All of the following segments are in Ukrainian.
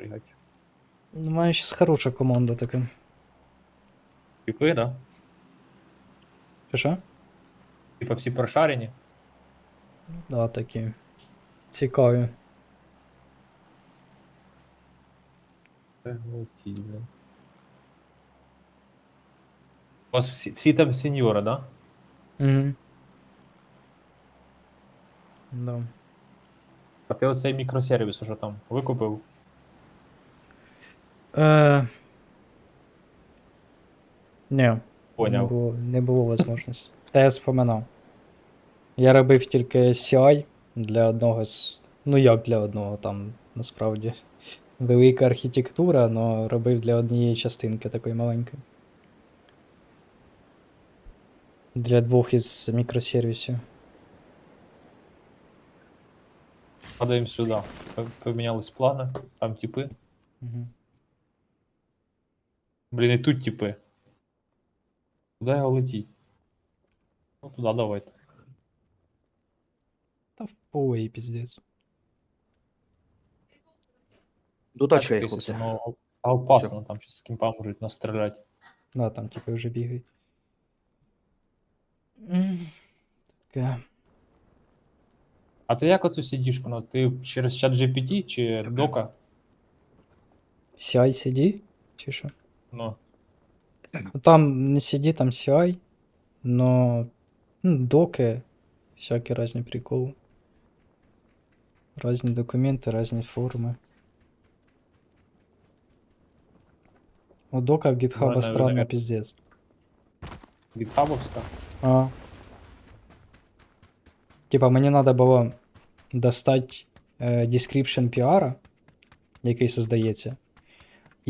пригати. Ну, має щось хороша команда така. Типи, да? Чи що? Типа всі прошарені. Да, такі. Цікаві. Приготіть. У вас всі, всі там сеньори, да? Угу. Да. А ти оцей мікросервіс уже там викупив? Е... Ні, не було, не було можливості. Та я споминав. Я робив тільки CI для одного з. Ну як для одного там, насправді. Велика архітектура, але робив для однієї частинки такої маленької. Для двох із мікросервісів. Падаємо сюди. Помінялись плани, там типи. Угу. Блін, і тут типи. Куди його летіть? Ну туди давайте. Та в полі піздець. Удачі, Тисячу, хлопці. ну, а опасно, там щось з кімпа можуть настріляти. Да, там типу вже бігають. М, Таке. А ти як оцю сидішку? Ну, ти через чат GPT чи дока? CI CD? Чи що? Ну, Ну, Там не CD, там CI, но ну, доки, всякі різні приколи. Різні документи, різні форми. У дока в Давай, GitHub наверное, странно это- пиздец. гітхабовська. А. Типа мені треба було достати е, description PR, який создається.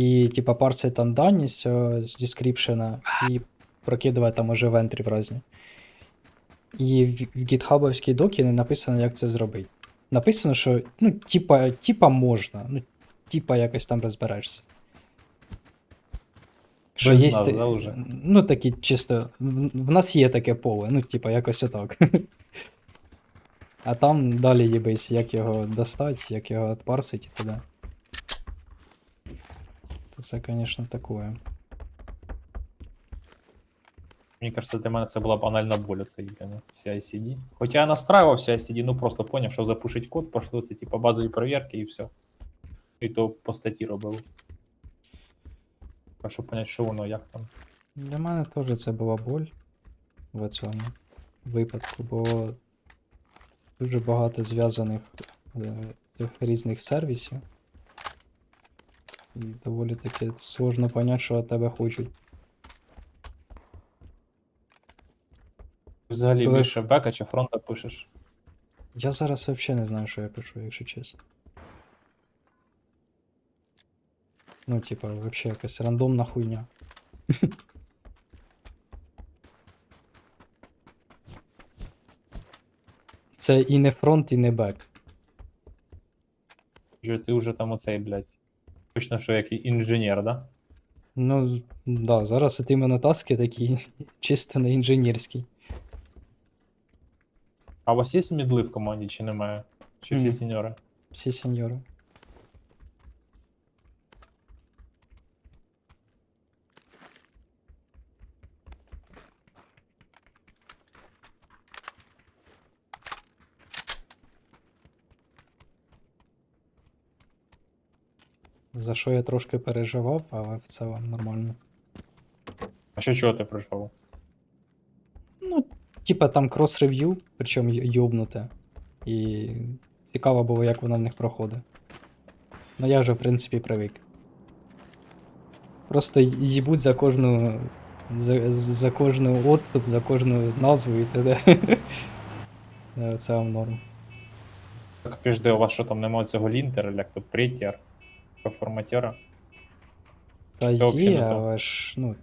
І, типа, парсити там дані з, з description і прокидувати там уже в entry в різні. І в, гітхабовській докі не написано, як це зробити. Написано, що, ну, типа, типа можна, ну, типа якось там розберешся. Що є. уже? Ну, такі чисто. В, нас є таке поле, ну, типа, якось отак. А там далі їбись, як його достати, як його отпарсити і туди. То це, звісно, такое. Мені кажется, для мене це була б анальна боль це єдине CI-CD. Хоча я настраював CI-CD, ну просто поняв, що запушить код, пошло це типа базові перевірки і все. І то по статті робив. А щоб понять, що воно, як там. Для мене теж це була боль в цьому випадку, бо дуже багато зв'язаних е, цих різних сервісів. І доволі таки сложно понять, що від тебе хочуть. Взагалі Коли- більше бека чи фронта пишеш. Я зараз взагалі не знаю, що я пишу, якщо чесно. Ну, типа, вообще якась рандомна хуйня. Це і не фронт, і не бек. Вже ти вже там оцей, блядь. Точно, що як інженер, да? Ну, да, зараз от іменно таски такі чисто не інженерські. А у вас є мідли в команді, чи немає? Чи всі Ні. сеньори? Всі сеньори. За що я трошки переживав, але в цілому нормально. А що чого ти пройшов? Ну, типа там крос-рев'ю, причому йобнуте. І цікаво було, як воно в них проходить. Ну я вже, в принципі, привик. Просто їбуть за кожну. За, за кожну отступ, за кожну назву і т.д. Це вам норм. Так піжди, у вас що там немає цього лінтера, як то претір, форматера? Та це взагалі є, не то? але ж, ну.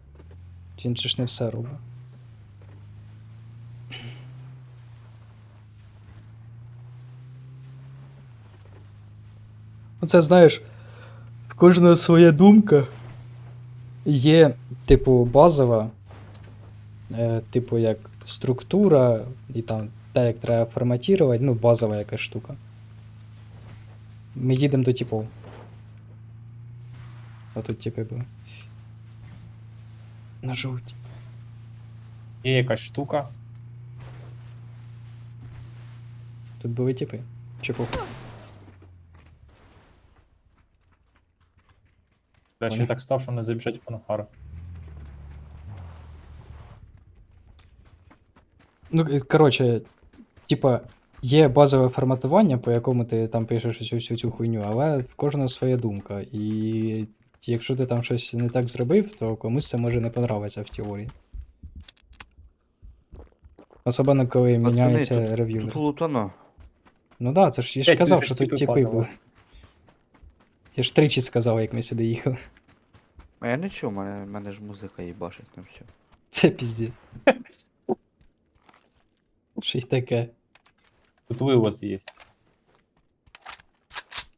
Він же ж не все робить. Оце знаєш, в кожного своя думка. Є, типу, базова, е, типу, як структура, і там те, як треба форматувати, ну, базова якась штука. Ми їдемо до типу. А тут типи були. На жовті. Є якась штука. Тут були типи. Чи похуй? Я ще Вони- так став, що не забіжать по Нахару. Ну, е, коротше, типа, є базове форматування, по якому ти там пишеш усю, всю цю хуйню, але в кожного своя думка. І якщо ти там щось не так зробив, то комусь це може не подобатися в теорії. Особливо, коли Пацани, міняється тут- рев'ювер. Тут лутано. Ну да, це ж я ж П'ять казав, тисяч що тут типів типи падало. були. Я ж тричі сказав, як ми сюди їхали. А я не чув, мене, мене ж музика їбашить на все. Це пізді. Ще й таке. Тут вивоз є.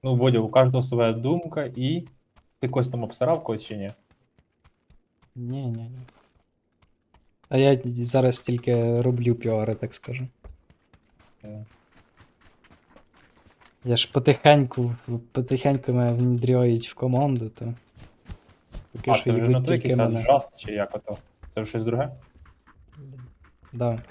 Ну, Бодя, у кожного своя думка і. Ти когось там обсирав когось чи ні? Ні, ні, ні. А я зараз тільки роблю піари, так скажу. Е, Я ж потихеньку, потихеньку мене внедряють в команду, то. Поки А, що це вже не той тільки якийсь мене. чи як ото? Це вже щось друге? Да.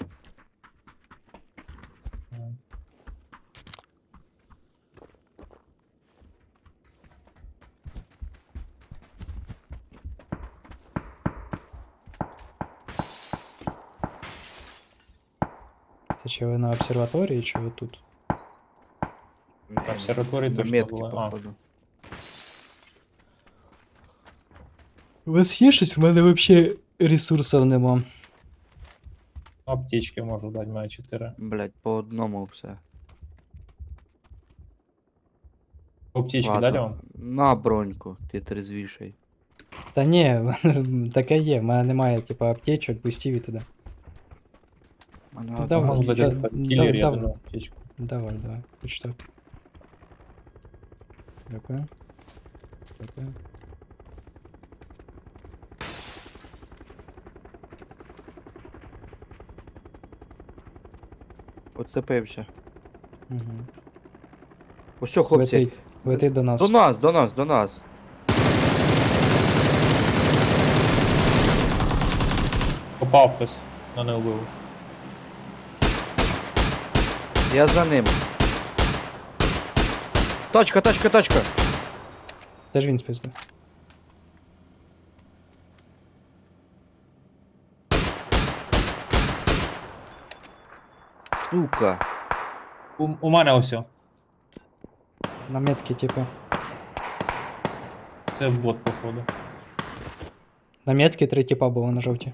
Це чи ви на обсерваторії, чи ви тут? В обсерваторії На точно метки, були. А, походу. У вас є щось? У мене взагалі ресурсів нема. аптечки можу дати, має 4. Блять, по одному все. Аптечки Ладно. дати вам? На броньку, ти трезвіший. Та ні, таке є, в мене немає, типу, аптечок, бустів і туди. Ну, одна давай, дати да- кілер, я да- даю аптечку. Давай, давай, хоч так. Дякую. Дякую. Оцепився. Угу. Ось що, хлопці. Летить, летить до нас. До нас, до нас, до нас. Попав хтось, но не вбив. Я за ним. Тачка, тачка, тачка. Це ж він спиздив. Сука. У, у мене ось. На метки, типу. Це бот, походу. На метки три типа було на жовті.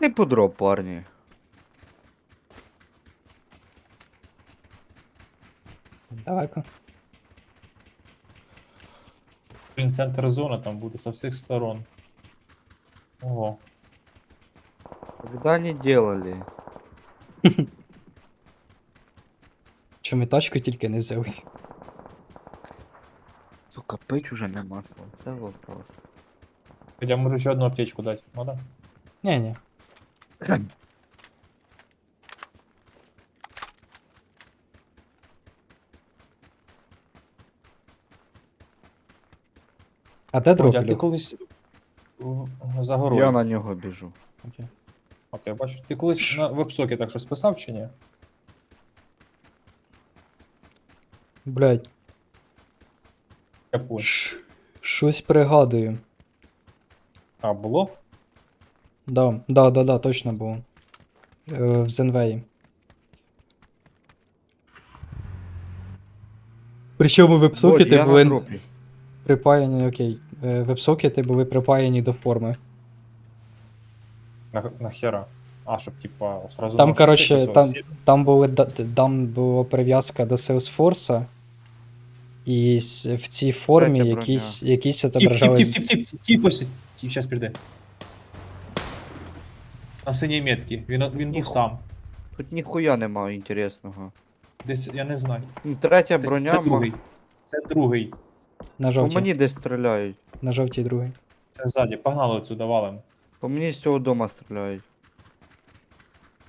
Не подроп, парні. Давай-ка. Блін, центр зони там буде со всіх сторон. Ого. Когда не делали? Чи ми тачку тільки не взяли? Сука, пить уже нема. Це вопрос. Я можу ще одну аптечку дати. Надо? Ні-ні. А де? Бодя, а ти колись в- за горою. Я на нього біжу. Окей. От я бачу. Ти колись на вебсокі так щось писав чи ні? Блядь, Я понял. щось пригадую. А, було? Да, да, да, да, точно було. Е, в Зенвеї. Причому вебсокети були припаяні, окей. Е, Вебсокети були припаяні до форми. На, нахера? А, щоб типа сразу. Там, всіх там, там, були, там була прив'язка до Salesforce, і в цій формі якісь, якісь Тип, тип, отображались. тип, тип, тип, тип, ось. Тип, щас підожди. На синій метці. Він, він був Тихо. сам. Тут ніхуя нема інтересного. Десь, я не знаю. М, Третя Це, броня. це ма- другий. Це другий. На По жовтій. мені десь стріляють. На жовтій другий. Це ззаді. Погнали отсюда, валим. По мені з цього дома стріляють.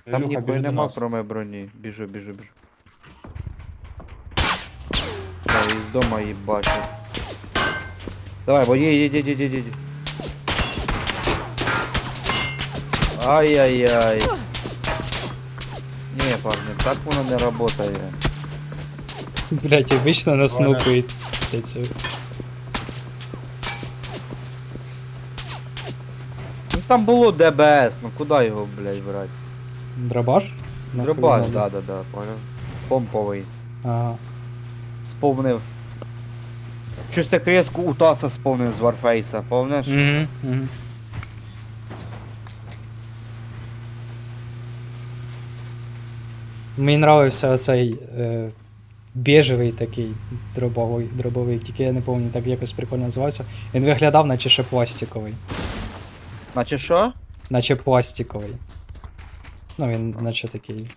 Там Ілюха, ніхуя біжи до нема, нас. кроме броні. Біжу, біжу, біжу. із дома їбачить. Давай, бо їдь, їдь, їдь, їдь, їдь. Ай-яй-яй. Не, парни, так воно не работає. Блять, обично нас Ладно. після цього. Ну там було ДБС, ну куди його, блядь, брати? Дробаш? Дробаш, да, да, да, понял. Помповий. Ага. Сповнив. Щось так різко у Таса сповнив з Варфейса, помниш? Угу, угу. Мені нравився оцей е, біжевий такий дробовий, дробовий, тільки я не пам'ятаю, так якось прикольно називався. Він виглядав, наче ще пластиковий. Наче що? Наче пластиковий. Ну, він наче такий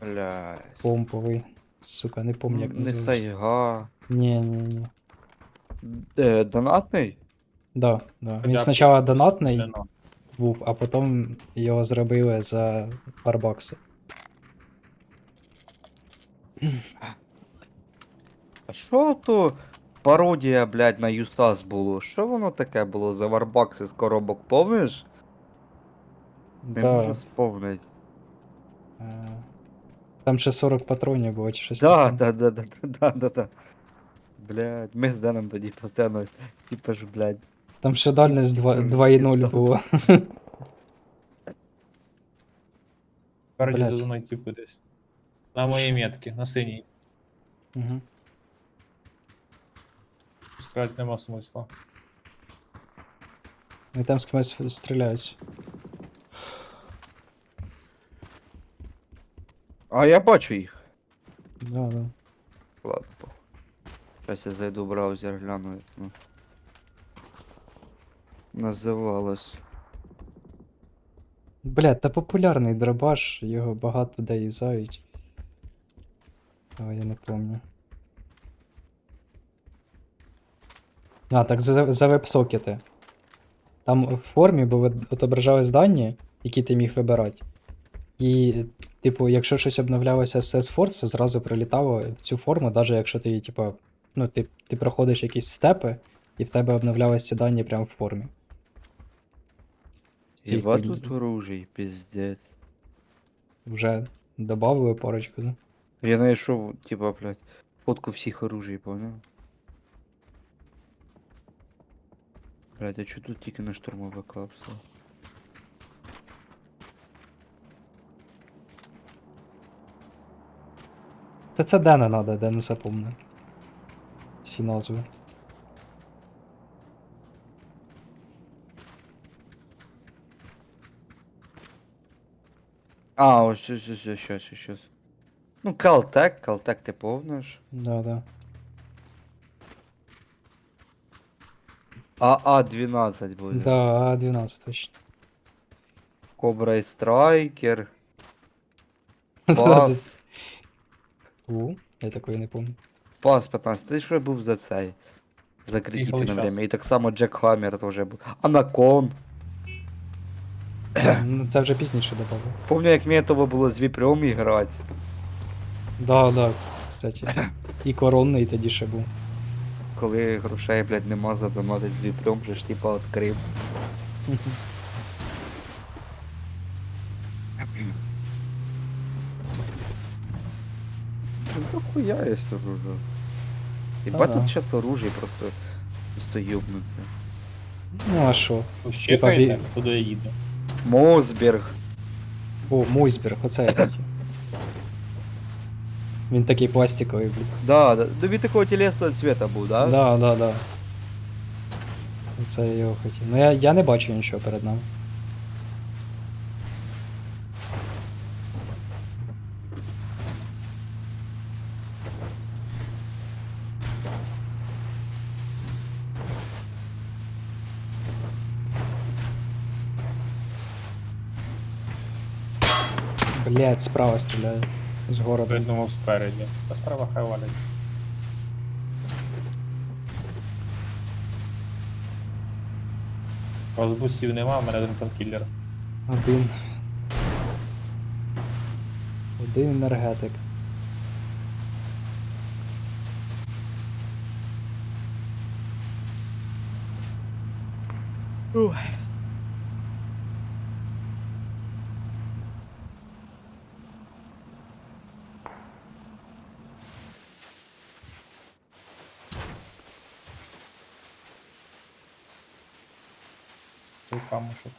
Блядь. помповий. Сука, не пам'ятаю, як Не називався. сайга. Ні, ні, ні. Е, донатний? Да, да. Він Хоча б спочатку донатний був, а потім його зробили за парбакси. А що то пародія, блядь, на Юстас було? Що воно таке було за варбакси з коробок, помниш? Не Да. можу сповнити. Е, Там ще 40 патронів було чи щось Да, таке. да, да, да, да, да, да, да. Блядь, ми з Деном тоді постійно, типа ж, блядь. Там ще дальність два- М, 2.0 Ісус. було. Спереді Блядь. На моїй метці, на синій. Угу. Стріляти нема смисла. І там з кимось стріляють. А я бачу їх. Да, да. Ладно, похуй. Сейчас я зайду в браузер, гляну. як воно Називалось. Бля, та популярний дробаш, його багато де юзають. Але я не пам'ятаю. А, так за, за веб-сокети. Там в формі були отображались дані, які ти міг вибирати. І, типу, якщо щось обновлялося з CS-Force, зразу прилітало в цю форму, навіть якщо ти, типу, ну, ти, ти проходиш якісь степи, і в тебе обновлялися дані прямо в формі. Хуйні. тут оружий, пиздец. Вже добавили парочку, да? Я знайшов, типа, блядь, фотку всіх оружий, понял? Блядь, а чо тут тільки на штурмовика обстав? Це це Дена надо, Ден все помне. Всі назви. А, ось, ось, ось, ось, ось, ось, ось. Ну, Калтек, Калтек ти помниш? Да, да. АА-12 буде. Да, А12 точно. Кобра і Страйкер. Пас. У, я такої не пам'ятаю. Пас 15. Ти що був за цей? За кредити на время. І так само Джек Хаммер теж був. Анакон. Ну це вже пізніше добавив. Помню, як мені того було з віпрем грати. Да, да, кстати. І коронний тоді ще був. Коли грошей, блядь, нема задонатить з віпрем, же ж типа відкрив. Ну то хуя є оружие. Ебать Ага. тут сейчас оружие просто просто ёбнуться. Ну а що? Ну, Щекайте, бі- туди їде. Мосберг. О, Мойсберг, оце я хотів. Він такий пластиковий, блін. Да, да. Ну він такого телесного цвета був, да? Да, да, да. Оце я його хотів. Ну я, я не бачу нічого перед нами. Блять, справа стріляю. з городу. думав спереді. Та справа хай валять. Розбустів нема, у мене один конкіллер. Один. Один енергетик. Ой. Камушок.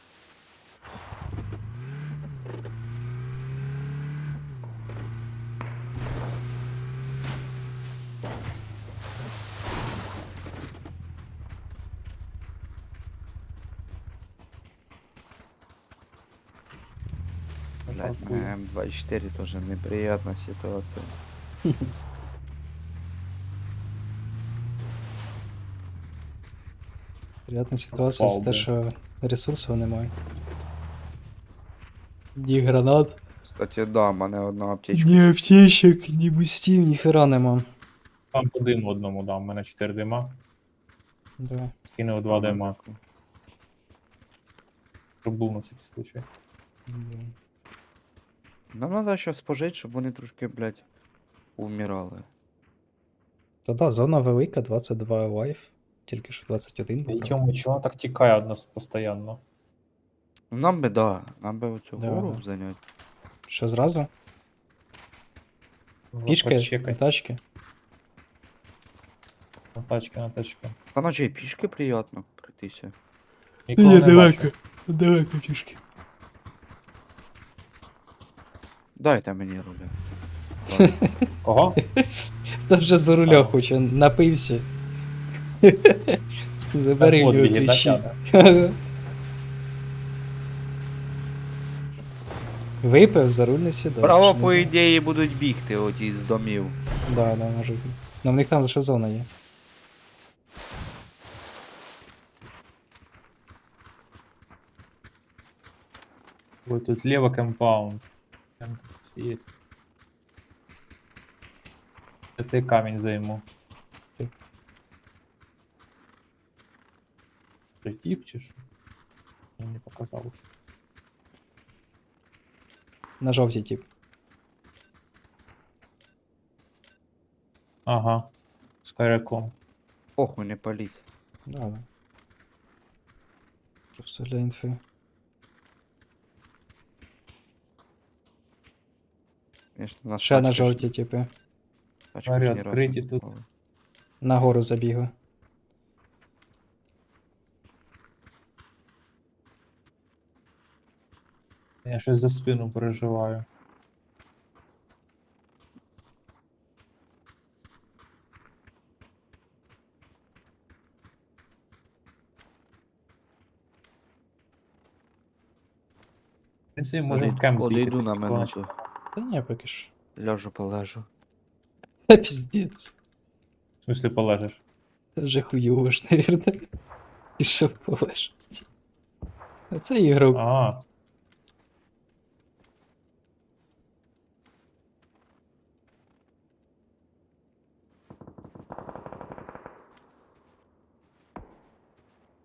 Блядь, Паркуй. на М24 тоже неприятная ситуация. Приятна ситуація з те, що ресурсів немає. Ні гранат, Кстати, да, в мене одна аптечка. ні аптечок, ні бустів, ні хера нема. Там по диму одному дам, у мене 4 дима. Давай. Скинув 2 дима. Щоб був на всякий случай. Нам треба щось пожити, щоб вони трошки, блядь, умирали. Та да, зона велика, 22 лайф. Тільки що 21 І був. чому, чого так тікає від нас постійно? Ну нам би, да, нам би оцю Да, гору зайняти. Що зразу? Ну, Пішки, почекай. на тачки. На тачки, на тачки. Та наче і пішки приємно пройтися. Нікого не бачу. далеко пішки. Дайте мені руля. Кого? Та вже за руля хоче, напився. Забери от його кліщі. Випив, за руль не сідав. Право, по ідеї, будуть бігти оті з домів. Да, да, може. бути. Ну в них там лише зона є. Ой, тут лево компаунд. Там все есть. Я цей камінь займу. Притіп чи що? Мені не показалось. На жовтій тип. Ага. З коряком. Похуй не паліть. Да, да. Просто для інфи. Конечно, на Ще на ж- жовтій типи. ж разу відкриті тут. Нагору забігли. Я щось за спину переживаю. В принципі, можемо в кемп з'їхати. на тільки минуту. Та ні, поки що. Ляжу полежу. Та піздець. В смысле полежиш? Це вже хуйово ж, навірно. І що полежить. А це ігрок. А.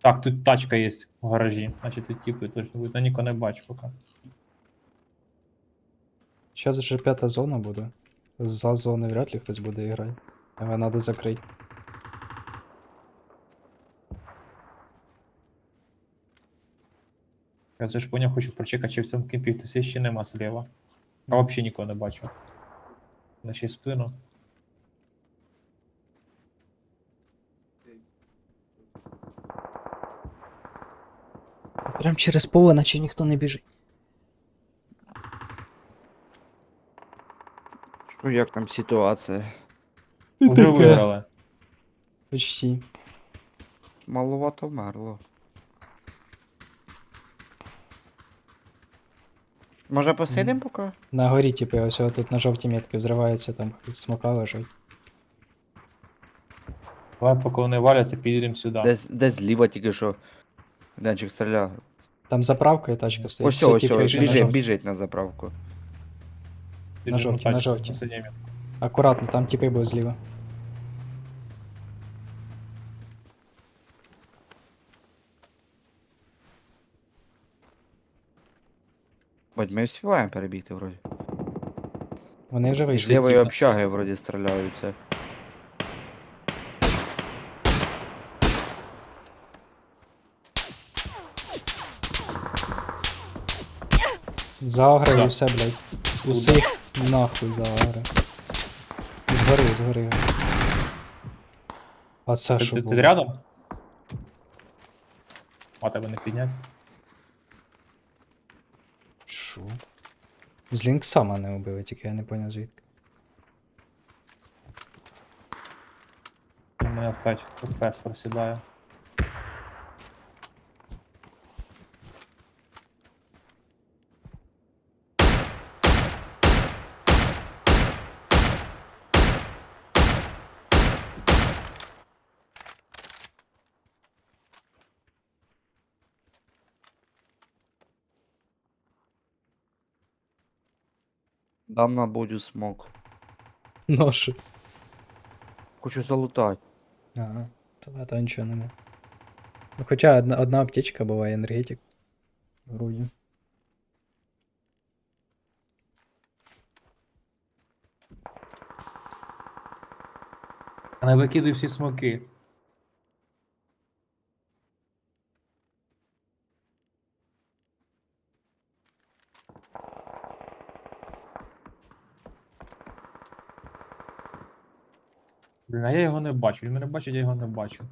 Так, тут тачка є в гаражі. Значить тут типи точно будуть, але нікого не бачу поки. Зараз вже п'ята зона буде. За зони вряд ли хтось буде грати. Але треба закрити. Я це ж поняв, хочу прочекати, чи в цьому кемпі хтось ще нема зліва. А взагалі нікого не бачу. На ще спину. Прям через поле, наче ніхто не біжить. Що як там ситуація? Уже виграли. Почти. Маловато вмерло. Може посидим поки? На горі, типу, ось тут на жовтій метки взриваються, там смока лежать. Давай, поки вони валяться, підійдемо сюди. Десь, десь зліва тільки що. Денчик стріляв. Там заправка і тачка стоїть. Ось, ось, ось, на біжить, біжить на заправку. Піджиму жовті, на жовті. Акуратно, там типи будуть зліва. Бать, ми вспіваємо перебігти вроді. Вони вже З вийшли. лівої типу. общаги вроді стріляються. І все, блядь. Усіх нахуй загри. Згори, згори. А це що ти, було? ти рядом? А тебе не підняти? Що? З Лінкса мене убили, тільки я не поняв звідки. У мене опять FPS просідає. Дам на будю смок. Ношу. Хочу залутати. Ага. Та та нічого нема. Ну хоча одна, одна аптечка була і енергетик. Вроді. Не викидуй всі смоки. Блін, а я його не бачу. Він мене бачить, я його не бачу.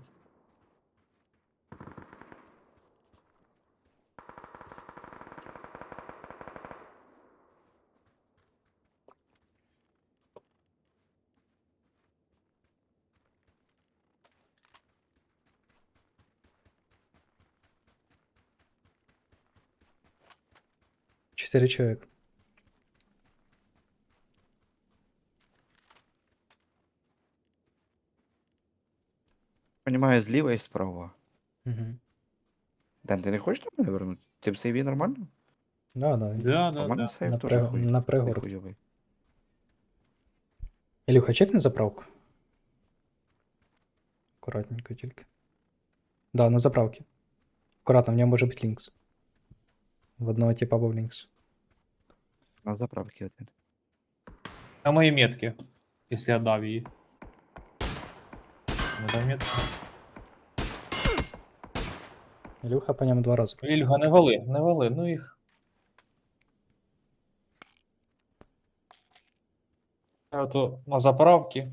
Чотири чоловік. Понімаю, зліва і справа. Угу. Ден, ти не хочеш до мене вернути? Ти в сейві нормально? Да, да. Да, А да, в мене да. сейв На, теж при... хуй. на пригород. хуйовий. Ілюха, чекни заправку. Акуратненько тільки. Да, на заправці. Акуратно, в ньому може бути лінкс. В одного типа був лінкс. На заправки один. А мої метки, якщо я дав її. Не дав метки. Ілюха по ньому два рази. Ільга, не вали, не вали, ну їх. А Ото на заправки.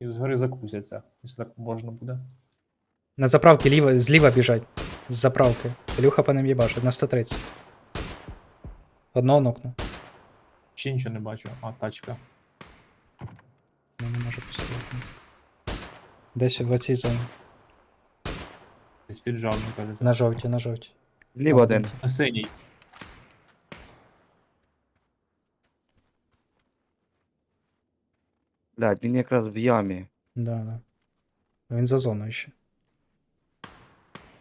І згори закусяться, якщо так можна буде. На заправці ліво, зліва біжать. З заправки. Ілюха по ним їбашить на 130. Одного нокну. Ще нічого не бачу. А, тачка. Ну, не може поставити. Десь в цій зоні. Десь піджав, мені кажеться. На жовті, на жовті. Ліва один. На синій. Блядь, він якраз в ямі. Да, да. Він за зоною ще.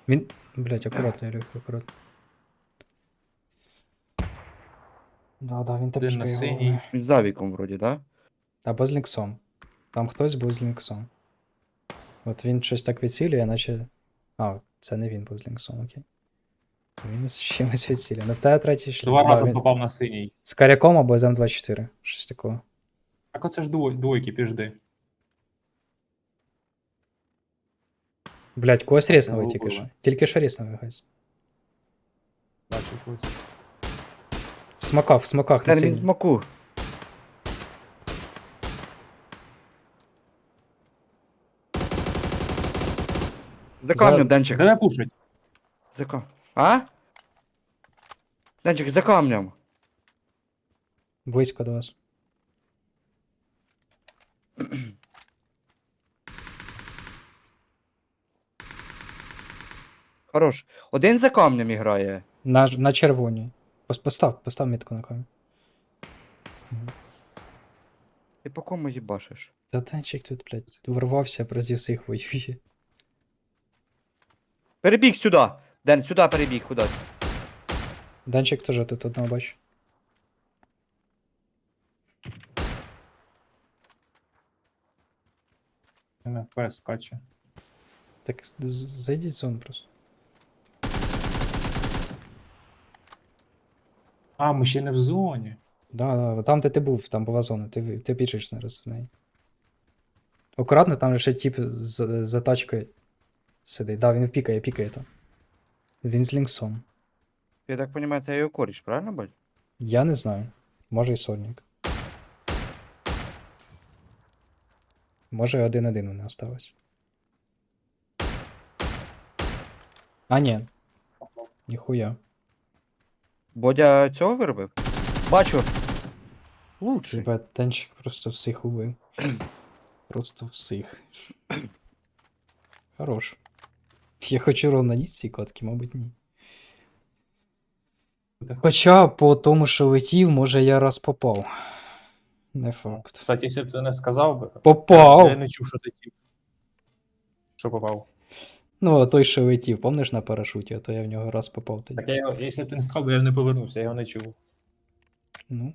Він. Блять, акуратно, Ілюха, акуратно. Да, да, він на тапчкає синій. Він за віком вроді, да? Або з лінксом. Там хтось був з лінксом. От він щось так відцілює, наче. А, це не він був з лінксом, окей. Він з чимось відцілює. Ну в тебе третій шлях. Два рази він- попав на синій. З коряком або з М24. Щось такого. Так оце ж двой, двойки, піжди. Блять, когось ріснули Його тільки вбили. що. Тільки що ріснули, гайз. Бачу когось. В смоках, в смоках на Ден, він синій. смаку. За камнем, Денчик. Де не пушить? За кам... А? Денчик, за камнем. Близько до вас. Хорош. Один за камнем грає. На, ж- на червоній. Пос- Постав, постав мітку на камінь. Ти по кому їбашиш? Та танчик тут, блядь, ворвався проти всіх воює. Перебіг сюди. Ден, сюди перебіг кудись. Данчик теж тут одного бачу. FPS скаче. Так з- з- зайдіть в зону просто. А, ми ще не в зоні. Да, да, там, де ти був, там була зона, ти, ти біжиш зараз з неї. Акуратно, там ще тип з, за тачкою сидить. Да, він пікає, пікає там. Він з лінксом. Я так розумію, це його коріш, правильно, Баль? Я не знаю. Може і сольник. Може один-один у мене осталось. А, ні. Ніхуя. Бодя цього виробив? Бачу. Лучший. Типа танчик просто всіх убив. Просто всіх. Хорош. Я хочу ровно ніс ці котки, мабуть, ні. Хоча по тому, що летів, може я раз попав. Не факт. Кстати, якщо б ти не сказав би. Попав! Я не чув, що ти тіп. Що попав? Ну, а той, що летів, помниш на парашуті, а то я в нього раз попав тоді. Так я його, якщо б ти не сказав, би я не повернувся, я його не чув. Ну,